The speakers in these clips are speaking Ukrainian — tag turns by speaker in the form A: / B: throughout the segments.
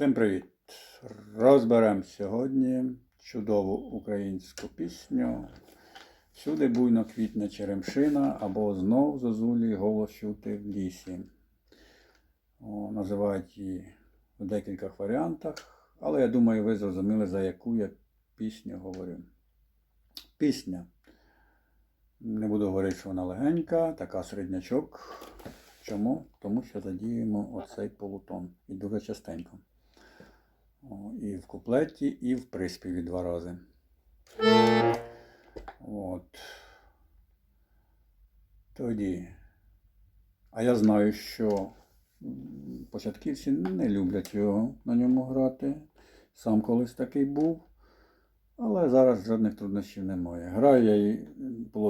A: Всім привіт! Розберемо сьогодні чудову українську пісню. Всюди буйно квітне черемшина або знов зозулі голос чути в лісі. О, називають її в декількох варіантах, але я думаю, ви зрозуміли, за яку я пісню говорю. Пісня. Не буду говорити, що вона легенька, така середнячок. Чому? Тому що задіємо оцей полутон. І дуже частенько. І в куплеті, і в приспіві два рази. От. Тоді. А я знаю, що початківці не люблять його на ньому грати. Сам колись такий був. Але зараз жодних труднощів немає. Граю я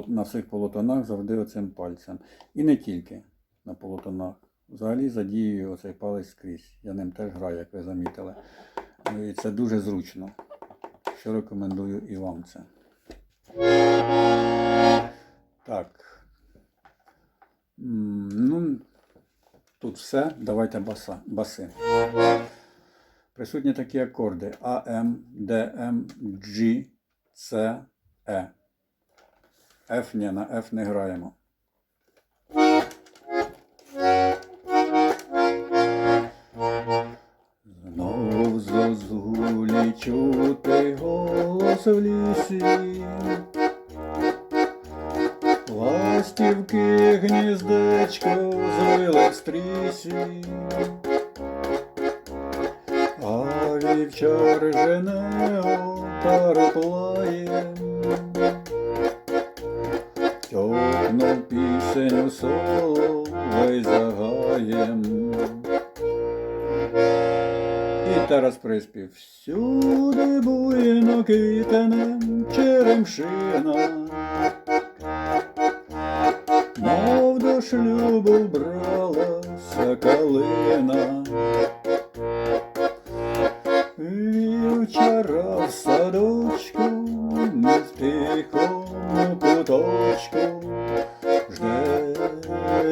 A: на всіх полотонах завжди оцим пальцем. І не тільки на полотонах. Взагалі задіюю оцей палець скрізь. Я ним теж граю, як ви замітили. Ну, І це дуже зручно. Що рекомендую і вам це. Так. Ну, тут все. Давайте баса, баси. Присутні такі акорди А, М, Д, М, G, С, Е. Ф ні, на Ф не граємо. Чути голос в лісі. Ластівки гніздечко звили в стрісі. А вівчар жене пароплаєм. Тьопнув пісень соловей загаєм. І зараз приспів. Всюди буйно черемшина. Мов до шлюбу бралася калина. Вівчара в садочку, не в тихому куточку, жде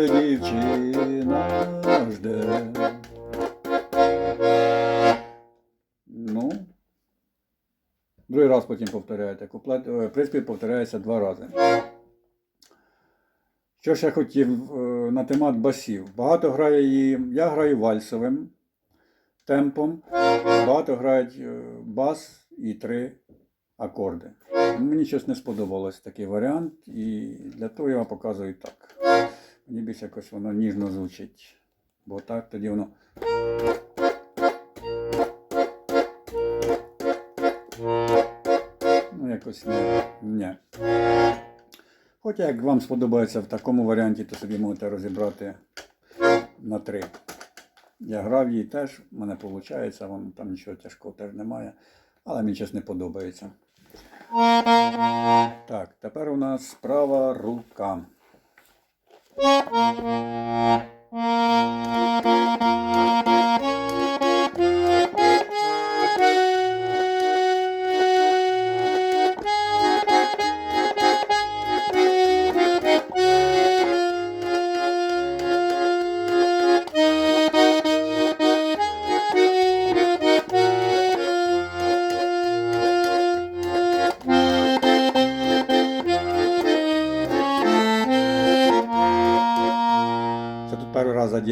A: дівчина, жде. Раз потім повторяєте. Куплет, е, приспів повторяється два рази. Що ж я хотів е, на темат басів? Багато грає її. Я граю вальсовим темпом. Багато грають е, бас і три акорди. Мені щось не сподобалось такий варіант, і для того я вам показую так. Мені більше якось воно ніжно звучить. Бо так тоді воно. Якось не. не. Хоча як вам сподобається в такому варіанті, то собі можете розібрати на три. Я грав її теж, в мене виходить, воно там нічого тяжкого теж немає. Але мені щось не подобається. Так, тепер у нас права рука.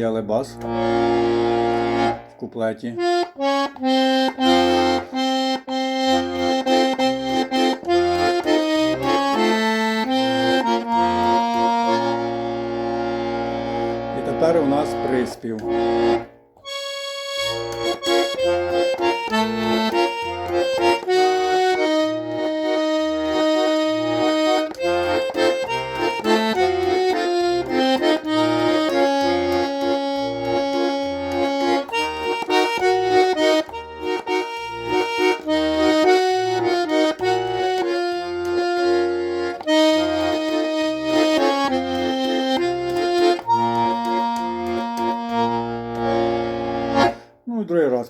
A: Задіяли бас в куплеті. Тепер у нас приспів.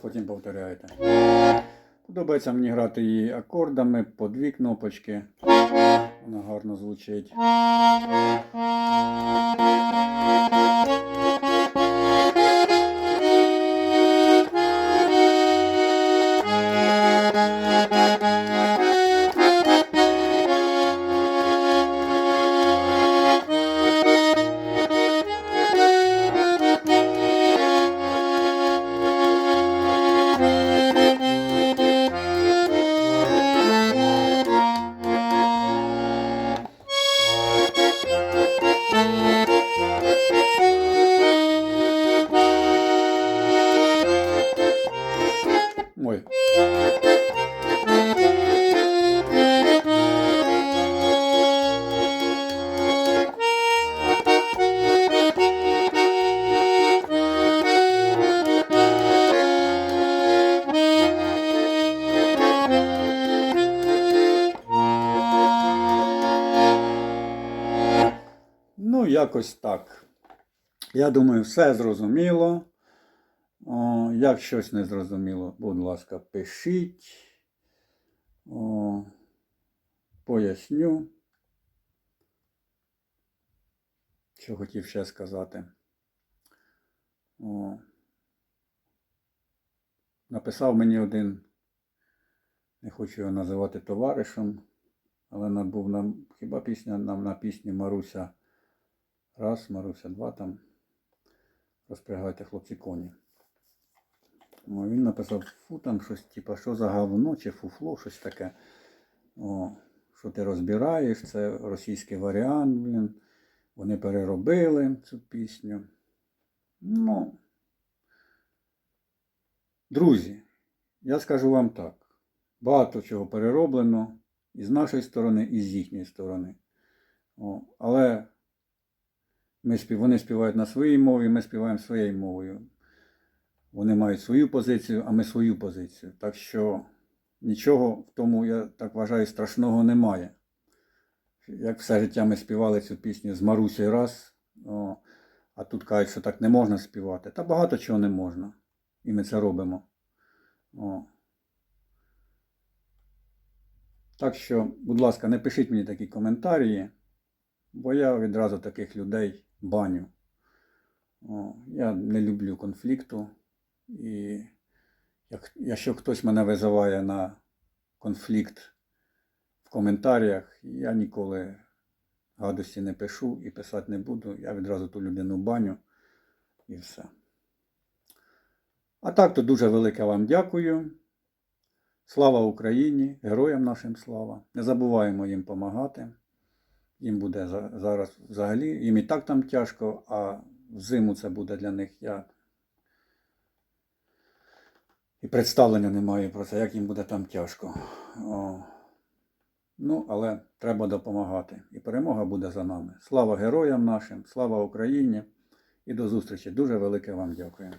A: Потім повторяєте. Подобається мені грати її акордами по дві кнопочки. Вона гарно звучить. мой. Ну, якось так. Я думаю, все зрозуміло. О, як щось не зрозуміло, будь ласка, пишіть. О, поясню. Що хотів ще сказати. О, написав мені один, не хочу його називати товаришем, але на- був нам хіба пісня нам на пісні Маруся. Раз, Маруся, два там. Розпрягайте хлопці коні. Він написав фу там щось, типа, що за говно чи фуфло, щось таке. О, що ти розбираєш, це російський варіант, блін. Вони переробили цю пісню. Ну, друзі, я скажу вам так. Багато чого перероблено і з нашої сторони, і з їхньої сторони. О, але ми вони співають на своїй мові, ми співаємо своєю мовою. Вони мають свою позицію, а ми свою позицію. Так що нічого в тому, я так вважаю, страшного немає. Як все життя ми співали цю пісню з Марусею раз, о, а тут кажуть, що так не можна співати. Та багато чого не можна. І ми це робимо. О. Так що, будь ласка, не пишіть мені такі коментарі, бо я відразу таких людей баню. О, я не люблю конфлікту. І як, якщо хтось мене визиває на конфлікт в коментарях, я ніколи гадості не пишу і писати не буду. Я відразу ту людину баню і все. А так то дуже велике вам дякую. Слава Україні, героям нашим слава. Не забуваємо їм допомагати. Їм буде зараз взагалі, їм і так там тяжко, а взиму це буде для них я. І представлення не маю про це, як їм буде там тяжко. О. Ну, але треба допомагати. І перемога буде за нами. Слава героям нашим, слава Україні і до зустрічі. Дуже велике вам дякую.